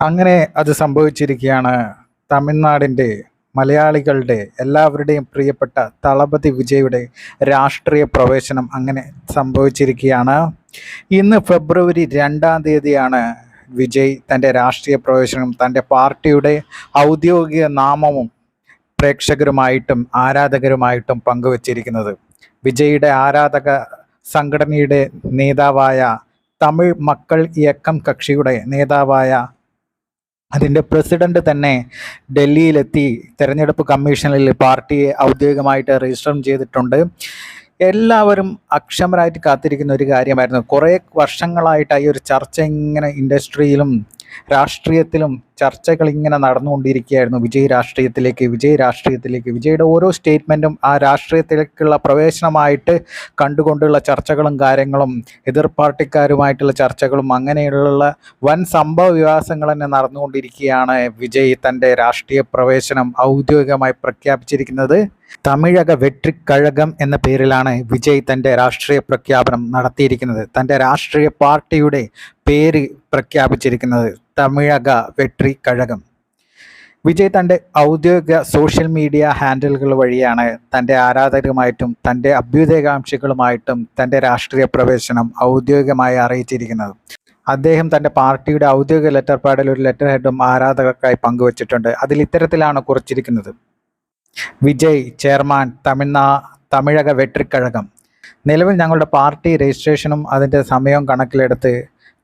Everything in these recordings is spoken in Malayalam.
അങ്ങനെ അത് സംഭവിച്ചിരിക്കുകയാണ് തമിഴ്നാടിന്റെ മലയാളികളുടെ എല്ലാവരുടെയും പ്രിയപ്പെട്ട തളപതി വിജയുടെ രാഷ്ട്രീയ പ്രവേശനം അങ്ങനെ സംഭവിച്ചിരിക്കുകയാണ്. ഇന്ന് ഫെബ്രുവരി രണ്ടാം തീയതിയാണ് വിജയ് തന്റെ രാഷ്ട്രീയ പ്രവേശനം തന്റെ പാർട്ടിയുടെ ഔദ്യോഗിക നാമവും പ്രേക്ഷകരുമായിട്ടും ആരാധകരുമായിട്ടും പങ്കുവച്ചിരിക്കുന്നത്. വിജയുടെ ആരാധക സംഘടനയുടെ നേതാവായ തമിഴ് മക്കൾ ഇയക്കം കക്ഷിയുടെ നേതാവായ അതിന്റെ പ്രസിഡന്റ് തന്നെ ഡൽഹിയിലെത്തി തെരഞ്ഞെടുപ്പ് കമ്മീഷനിൽ പാർട്ടിയെ ഔദ്യോഗികമായിട്ട് രജിസ്റ്റർ ചെയ്തിട്ടുണ്ട്. എല്ലാവരും അക്ഷമരായിട്ട് കാത്തിരിക്കുന്ന ഒരു കാര്യമായിരുന്നു. കുറേ വർഷങ്ങളായിട്ട് ഈ ഒരു ചർച്ച ഇങ്ങനെ ഇൻഡസ്ട്രിയിലും രാഷ്ട്രീയത്തിലും ചർച്ചകൾ ഇങ്ങനെ നടന്നുകൊണ്ടിരിക്കുകയായിരുന്നു. വിജയ് രാഷ്ട്രീയത്തിലേക്ക് വിജയ് രാഷ്ട്രീയത്തിലേക്ക്. വിജയുടെ ഓരോ സ്റ്റേറ്റ്മെന്റും ആ രാഷ്ട്രീയത്തിലേക്കുള്ള പ്രവേശനമായിട്ട് കണ്ടുകൊണ്ടുള്ള ചർച്ചകളും കാര്യങ്ങളും എതിർ പാർട്ടിക്കാരുമായിട്ടുള്ള ചർച്ചകളും അങ്ങനെയുള്ള വൻ സംഭവ വികാസങ്ങൾ തന്നെ നടന്നുകൊണ്ടിരിക്കുകയാണ് വിജയ് തന്റെ രാഷ്ട്രീയ പ്രവേശനം ഔദ്യോഗികമായി പ്രഖ്യാപിച്ചിരിക്കുന്നത്. തമിഴക വെട്രിക്കഴകം എന്ന പേരിലാണ് വിജയ് തന്റെ രാഷ്ട്രീയ പ്രഖ്യാപനം നടത്തിയിരിക്കുന്നത്. തന്റെ രാഷ്ട്രീയ പാർട്ടിയുടെ പേര് പ്രഖ്യാപിച്ചിരിക്കുന്നത് തമിഴക വെട്രി കഴകം. വിജയ് തന്റെ ഔദ്യോഗിക സോഷ്യൽ മീഡിയ ഹാൻഡിലുകൾ വഴിയാണ് തന്റെ ആരാധകരുമായിട്ടും തന്റെ അഭ്യുദയകാംക്ഷികളുമായിട്ടും തന്റെ രാഷ്ട്രീയ പ്രവേശനം ഔദ്യോഗികമായി അറിയിച്ചിരിക്കുന്നത്. അദ്ദേഹം തന്റെ പാർട്ടിയുടെ ഔദ്യോഗിക ലെറ്റർ പാഡിൽ ഒരു ലെറ്റർ ഹെഡും ആരാധകർക്കായി പങ്കുവച്ചിട്ടുണ്ട്. അതിൽ ഇത്തരത്തിലാണ് കുറിച്ചിരിക്കുന്നത്. വിജയ് ചെയർമാൻ തമിഴ്നാ തമിഴക വെട്രിക്കഴകം നിലവിൽ ഞങ്ങളുടെ പാർട്ടി രജിസ്ട്രേഷനും അതിന്റെ സമയവും കണക്കിലെടുത്ത്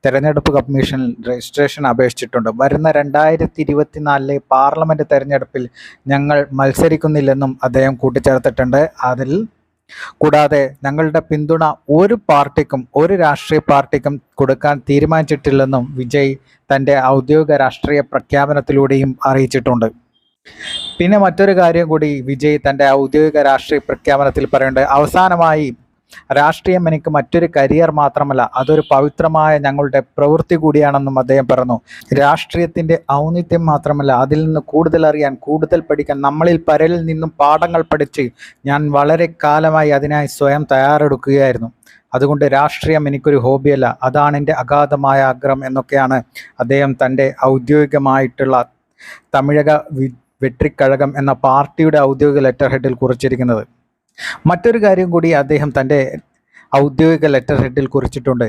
തെരഞ്ഞെടുപ്പ് കമ്മീഷനിൽ രജിസ്ട്രേഷൻ അപേക്ഷിച്ചിട്ടുണ്ട്. വരുന്ന രണ്ടായിരത്തി ഇരുപത്തിനാലിലെ പാർലമെന്റ് തെരഞ്ഞെടുപ്പിൽ ഞങ്ങൾ മത്സരിക്കുന്നില്ലെന്നും അദ്ദേഹം കൂട്ടിച്ചേർത്തിട്ടുണ്ട്. അതിൽ കൂടാതെ ഞങ്ങളുടെ പിന്തുണ ഒരു പാർട്ടിക്കും ഒരു രാഷ്ട്രീയ പാർട്ടിക്കും കൊടുക്കാൻ തീരുമാനിച്ചിട്ടില്ലെന്നും വിജയ് തന്റെ ഔദ്യോഗിക രാഷ്ട്രീയ പ്രഖ്യാപനത്തിലൂടെയും അറിയിച്ചിട്ടുണ്ട്. പിന്നെ മറ്റൊരു കാര്യം കൂടി വിജയ് തന്റെ ഔദ്യോഗിക രാഷ്ട്രീയ പ്രഖ്യാപനത്തിൽ പറയുന്നുണ്ട്. അവസാനമായി രാഷ്ട്രീയം എനിക്ക് മറ്റൊരു കരിയർ മാത്രമല്ല അതൊരു പവിത്രമായ ഞങ്ങളുടെ പ്രവൃത്തി കൂടിയാണെന്നും അദ്ദേഹം പറഞ്ഞു. രാഷ്ട്രീയത്തിന്റെ ഔന്നിത്യം മാത്രമല്ല അതിൽ നിന്ന് കൂടുതൽ അറിയാൻ കൂടുതൽ പഠിക്കാൻ നമ്മളിൽ പരലിൽ നിന്നും പാഠങ്ങൾ പഠിച്ച് ഞാൻ വളരെ കാലമായി അതിനായി സ്വയം തയ്യാറെടുക്കുകയായിരുന്നു. അതുകൊണ്ട് രാഷ്ട്രീയം എനിക്കൊരു ഹോബിയല്ല. അതാണ് എന്റെ അഗാധമായ ആഗ്രഹം എന്നൊക്കെയാണ് അദ്ദേഹം തന്റെ ഔദ്യോഗികമായിട്ടുള്ള തമിഴക വെട്രിക്കഴകം എന്ന പാർട്ടിയുടെ ഔദ്യോഗിക ലെറ്റർ ഹെഡിൽ കുറിച്ചിരിക്കുന്നത്. മറ്റൊരു കാര്യം കൂടി അദ്ദേഹം തന്റെ ഔദ്യോഗിക ലെറ്റർ ഹെഡിൽ കുറിച്ചിട്ടുണ്ട്.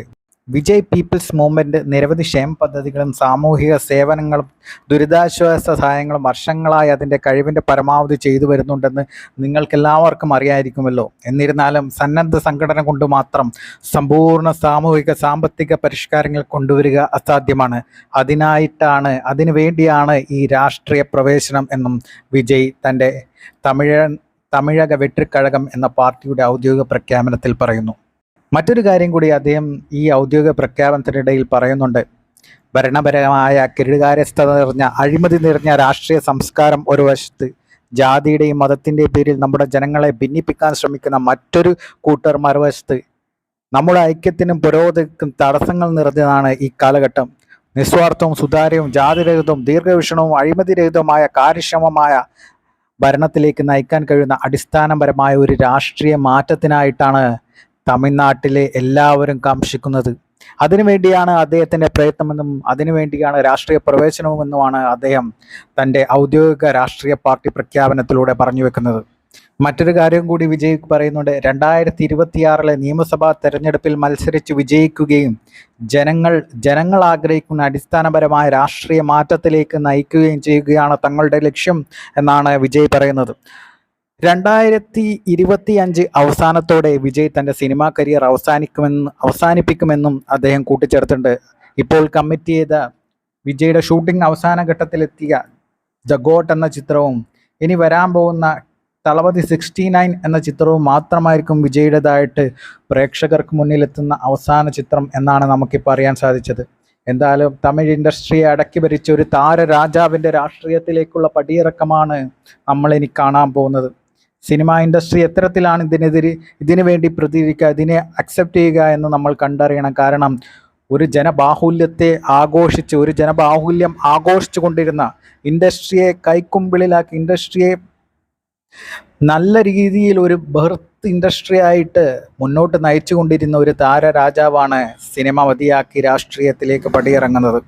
വിജയ് പീപ്പിൾസ് മൂവ്മെന്റ് നിരവധി ക്ഷേമ പദ്ധതികളും സാമൂഹിക സേവനങ്ങളും ദുരിതാശ്വാസ സഹായങ്ങളും വർഷങ്ങളായി അതിന്റെ കഴിവിന്റെ പരമാവധി ചെയ്തു വരുന്നുണ്ടെന്ന് നിങ്ങൾക്കെല്ലാവർക്കും അറിയായിരിക്കുമല്ലോ. എന്നിരുന്നാലും സന്നദ്ധ സംഘടന കൊണ്ട് മാത്രം സമ്പൂർണ സാമൂഹിക സാമ്പത്തിക പരിഷ്കാരങ്ങൾ കൊണ്ടുവരിക അസാധ്യമാണ്. അതിനായിട്ടാണ് അതിനു വേണ്ടിയാണ് ഈ രാഷ്ട്രീയ പ്രവേശനം എന്നും വിജയ് തന്റെ തമിഴ് തമിഴക വെട്രിക്കഴകം എന്ന പാർട്ടിയുടെ ഔദ്യോഗിക പ്രഖ്യാപനത്തിൽ പറയുന്നു. മറ്റൊരു കാര്യം കൂടി അദ്ദേഹം ഈ ഔദ്യോഗിക പ്രഖ്യാപനത്തിനിടയിൽ പറയുന്നുണ്ട്. ഭരണപരമായ കെടുകാര്യസ്ഥത നിറഞ്ഞ അഴിമതി നിറഞ്ഞ രാഷ്ട്രീയ സംസ്കാരം ഒരു വശത്ത് ജാതിയുടെയും മതത്തിന്റെയും പേരിൽ നമ്മുടെ ജനങ്ങളെ ഭിന്നിപ്പിക്കാൻ ശ്രമിക്കുന്ന മറ്റൊരു കൂട്ടർ മറുവശത്ത് നമ്മുടെ ഐക്യത്തിനും പുരോഗതിക്കും തടസ്സങ്ങൾ നിറഞ്ഞതാണ് ഈ കാലഘട്ടം. നിസ്വാർത്ഥവും സുതാര്യവും ജാതിരഹിതവും ദീർഘവീക്ഷണവും അഴിമതിരഹിതവുമായ കാര്യക്ഷമമായ ഭരണത്തിലേക്ക് നയിക്കാൻ കഴിയുന്ന അടിസ്ഥാനപരമായ ഒരു രാഷ്ട്രീയ മാറ്റത്തിനായിട്ടാണ് തമിഴ്നാട്ടിലെ എല്ലാവരും കാംക്ഷിക്കുന്നത്. അതിനുവേണ്ടിയാണ് അദ്ദേഹത്തിന്റെ പ്രയത്നമെന്നും അതിനുവേണ്ടിയാണ് രാഷ്ട്രീയ പ്രവേശനവുമെന്നുമാണ് അദ്ദേഹം തന്റെ ഔദ്യോഗിക രാഷ്ട്രീയ പാർട്ടി പ്രഖ്യാപനത്തിലൂടെ പറഞ്ഞു വെക്കുന്നത്. മറ്റൊരു കാര്യം കൂടി വിജയ് പറയുന്നുണ്ട്. രണ്ടായിരത്തി ഇരുപത്തിയാറിലെ നിയമസഭാ തെരഞ്ഞെടുപ്പിൽ മത്സരിച്ച് വിജയിക്കുകയും ജനങ്ങൾ ജനങ്ങൾ ആഗ്രഹിക്കുന്ന അടിസ്ഥാനപരമായ രാഷ്ട്രീയ മാറ്റത്തിലേക്ക് നയിക്കുകയും ചെയ്യുകയാണ് തങ്ങളുടെ ലക്ഷ്യം എന്നാണ് വിജയ് പറയുന്നത്. രണ്ടായിരത്തി ഇരുപത്തി അഞ്ച് അവസാനത്തോടെ വിജയ് തന്റെ സിനിമാ കരിയർ അവസാനിക്കുമെന്ന് അവസാനിപ്പിക്കുമെന്നും അദ്ദേഹം കൂട്ടിച്ചേർത്തിട്ടുണ്ട്. ഇപ്പോൾ കമ്മിറ്റ് ചെയ്ത വിജയുടെ ഷൂട്ടിംഗ് അവസാന ഘട്ടത്തിലെത്തിയ ജഗോട്ട് എന്ന ചിത്രവും ഇനി വരാൻ പോകുന്ന തളപതി സിക്സ്റ്റി നയൻ എന്ന ചിത്രവും മാത്രമായിരിക്കും വിജയുടേതായിട്ട് പ്രേക്ഷകർക്ക് മുന്നിലെത്തുന്ന അവസാന ചിത്രം എന്നാണ് നമുക്കിപ്പോൾ അറിയാൻ സാധിച്ചത്. എന്തായാലും തമിഴ് ഇൻഡസ്ട്രിയെ അടക്കി ഭരിച്ച ഒരു താരരാജാവിന്റെ രാഷ്ട്രീയത്തിലേക്കുള്ള പടിയിറക്കമാണ് നമ്മളിനി കാണാൻ പോകുന്നത്. സിനിമ ഇൻഡസ്ട്രി എത്തരത്തിലാണ് ഇതിനെതിരെ ഇതിനു വേണ്ടി പ്രതികരിക്കുക ഇതിനെ അക്സെപ്റ്റ് ചെയ്യുക എന്ന് നമ്മൾ കണ്ടറിയണം. കാരണം ഒരു ജനബാഹുല്യത്തെ ആഘോഷിച്ച് ഒരു ജനബാഹുല്യം ആഘോഷിച്ചു കൊണ്ടിരുന്ന ഇൻഡസ്ട്രിയെ കൈക്കുമ്പിളിലാക്കി ഇൻഡസ്ട്രിയെ നല്ല രീതിയിൽ ഒരു ബർത്ത് ഇൻഡസ്ട്രി ആയിട്ട് മുന്നോട്ട് നയിച്ചുകൊണ്ടിരുന്ന ഒരു താര രാജാവാണ് സിനിമ മതിയാക്കി രാഷ്ട്രീയത്തിലേക്ക് പടിയിറങ്ങുന്നത്.